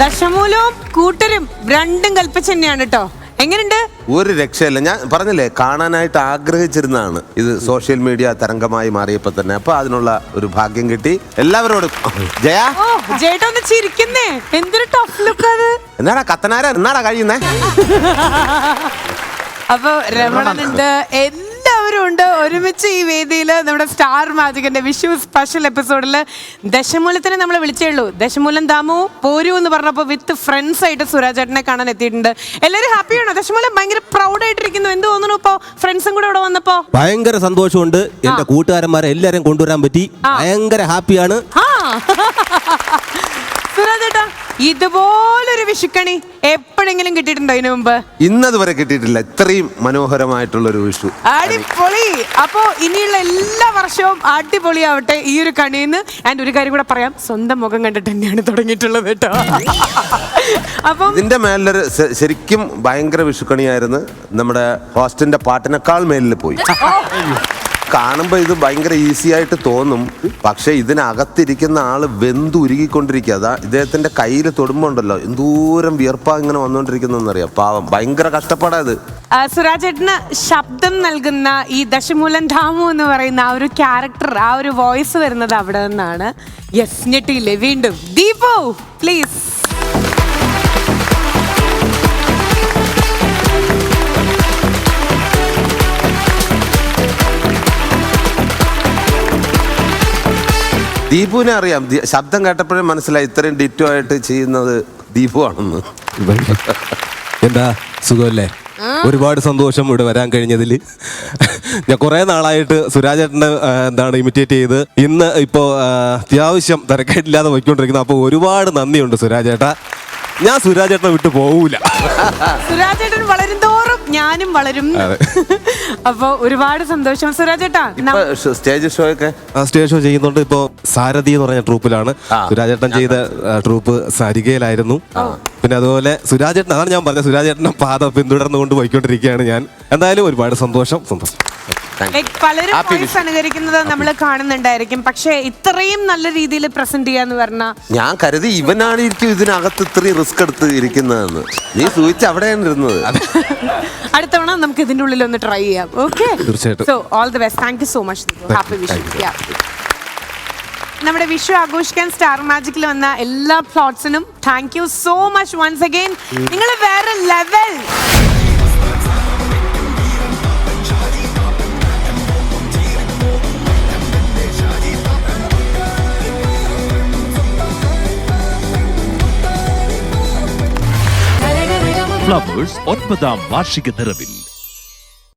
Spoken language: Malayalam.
ദശമൂലവും കൂട്ടരും രണ്ടും കൽപ്പിച്ച് തന്നെയാണ് കേട്ടോ എങ്ങനെയുണ്ട് ഒരു രക്ഷയല്ല. ഞാൻ പറഞ്ഞില്ലേ കാണാനായിട്ട് ആഗ്രഹിച്ചിരുന്നതാണ്. ഇത് സോഷ്യൽ മീഡിയ തരംഗമായി മാറിയപ്പോ തന്നെ. അപ്പൊ അതിനുള്ള ഒരു ഭാഗ്യം കിട്ടി. എല്ലാവരോടും. ജയ? ഓ ജേട്ടാ ഒന്ന് ചിരിക്കുന്നേ. എന്തൊരു ടഫ് ലുക്ക് അത്. എന്നാടാ കത്തനാര? എന്നാടാ കഴിയുന്നേ? അപ്പൊ രമണനുണ്ട്. എല്ലാവരും ഉണ്ട്. ഒരുമിച്ച് ഈ വേദിയിൽ നമ്മുടെ സ്റ്റാർ മാജിക്കിന്റെ വിഷു സ്പെഷ്യൽ എപ്പിസോഡിൽ ദശമൂലത്തിനെ നമ്മൾ വിളിച്ചേ ഉള്ളൂ. ദശമൂലം ദാമു പോരൂ എന്ന് പറഞ്ഞപ്പോൾ വിത്ത് ഫ്രണ്ട്സ് ആയിട്ട് സുരാജേട്ടനെ കാണാൻ എത്തിയിട്ടുണ്ട്. എല്ലാവരും ഹാപ്പിയാണോ ദശമൂലം ഭയങ്കര പ്രൗഡ് ആയിട്ടിരിക്കുന്നു. എന്ത് തോന്നുന്നു ഇപ്പോ? ഫ്രണ്ട്സും കൂടെ ഇവിടെ വന്നപ്പോ? ഭയങ്കര സന്തോഷമുണ്ട്. എന്റെ കൂട്ടുകാരന്മാരെ എല്ലാരും കൊണ്ടുവരാൻ പറ്റി. ഭയങ്കര ഹാപ്പിയാണ് സുരാജ് സുരാജേട്ടാ ഇതുപോലൊരു വിഷുക്കണി എപ്പോഴെങ്കിലും കിട്ടിയിട്ടുണ്ടോ ഇതിനു മുമ്പ്? ഇന്നത് വരെ കിട്ടിയിട്ടില്ല. ഇത്രയും മനോഹരമായിട്ടുള്ള ഒരു വിഷു. അടിപൊളി. അപ്പോ ഇനിയുള്ള എല്ലാ വർഷവും അടിപൊളിയാവട്ടെ ഈ ഒരു കണിന്ന്. ആൻഡ് ഒരു കാര്യം കൂടെ പറയാം. സ്വന്തം മുഖം കണ്ടിട്ട് തന്നെയാണ് തുടങ്ങിയിട്ടുള്ളത് കേട്ടോ. അപ്പം ഇതിന്റെ മേലൊരു ശ- ശരിക്കും ഭയങ്കര വിഷുക്കണിയായിരുന്നു. നമ്മുടെ ഹോസ്റ്റിന്റെ പാട്ടിനേക്കാൾ മേലിൽ പോയി. കാണുമ്പോൾ ഇത് ഭയങ്കര ഈസി ആയിട്ട് തോന്നും. പക്ഷേ ഇതിനകത്തിരിക്കുന്ന ആൾ വെന്തുരുകിക്കൊണ്ടിരിക്കുക അതാ ഇദ്ദേഹത്തിന്റെ കയ്യിൽ തൊടുമ്പോണ്ടല്ലോ എന്തോരം വിയർപ്പാ ഇങ്ങനെ വന്നുകൊണ്ടിരിക്കുന്നറിയാം പാവം ഭയങ്കര കഷ്ടപ്പാടാ ഇത്. ആ, സുരാജേട്ടന് ശബ്ദം നൽകുന്ന ഈ ദശമൂലൻ ധാമു എന്ന് പറയുന്ന ആ ഒരു ക്യാരക്ടർ ആ ഒരു വോയിസ് വരുന്നത് അവിടെ നിന്നാണ്. യെസ് ഞെട്ടിയില്ലേ? വീണ്ടും. ദീപു പ്ലീസ് ദീപുവിനെ അറിയാം. ദി- ശബ്ദം കേട്ടപ്പോഴേ മനസ്സിലായി ഇത്രയും ഡിറ്റോ ആയിട്ട് ചെയ്യുന്നത് ദീപു ആണെന്ന് എന്താ? സുഖമല്ലേ? ഒരുപാട് സന്തോഷം ഇവിടെ വരാൻ കഴിഞ്ഞതിൽ ഞാൻ കുറേ നാളായിട്ട് സുരാജേട്ടനെ ആ, എന്താണ് ഇമിറ്റേറ്റ് ചെയ്ത് ഇന്ന് ഇപ്പോൾ അത്യാവശ്യം തിരക്കേട്ടില്ലാതെ പോയിക്കൊണ്ടിരിക്കുന്നത് അപ്പോൾ ഒരുപാട് നന്ദിയുണ്ട് സുരാജേട്ട. ഞാൻ സുരാജേട്ടനെ വിട്ടു പോകൂല സുരാജേട്ടൻ വളരും തോറും ഞാനും വളരും അപ്പൊ ഒരുപാട് സന്തോഷം. ഇപ്പൊ സ്റ്റേജ് ഷോ ഒക്കെ? സ്റ്റേജ് ഷോ ചെയ്യുന്നുണ്ട്. ഇപ്പൊ സാരഥി എന്ന് പറഞ്ഞ ട്രൂപ്പിലാണ്. സുരാജേട്ടൻ ചെയ്ത ട്രൂപ്പ് സരികയിലായിരുന്നു. പിന്നെ അതുപോലെ സുരാജേട്ടൻ അതാണ് ഞാൻ പറഞ്ഞത്. സുരാജേട്ടനെ പാത പിന്തുടർന്നുകൊണ്ട് പോയിക്കൊണ്ടിരിക്കുകയാണ് ഞാൻ. എന്തായാലും ഒരുപാട് സന്തോഷം സന്തോഷം. പലരും വോയിസ് അനുകരിക്കുന്നത് നമ്മൾ കാണുന്നുണ്ടായിരിക്കും. പക്ഷേ ഇത്രയും നല്ല രീതിയിൽ പ്രസന്റ് ചെയ്യാന്ന് പറഞ്ഞ ഞാൻ കരുതി ഇവനാണ് ഇരിക്കും ഇതിനകത്ത് ഇത്രയും റിസ്ക് എടുത്ത് ഇരിക്കുന്നതെന്ന്. നീ സൂചിച്ച് അവിടെയാണ് ഇരുന്നത്. അടുത്ത തവണ നമുക്ക് ഇതിന്റെ ഉള്ളിൽ ഒന്ന് ട്രൈ ചെയ്യാം. ഓക്കെ തീർച്ചയായിട്ടും. So all the best thank you so much happy Vishu നമ്മുടെ വിഷു ആഘോഷിക്കാൻ സ്റ്റാർ മാജിക്കിൽ വന്ന എല്ലാ പ്ലോട്ട്സിനും thank you so much once again നിങ്ങൾ വേറെ ലെവൽ ഒൻപതാം വാർഷിക നിറവിൽ.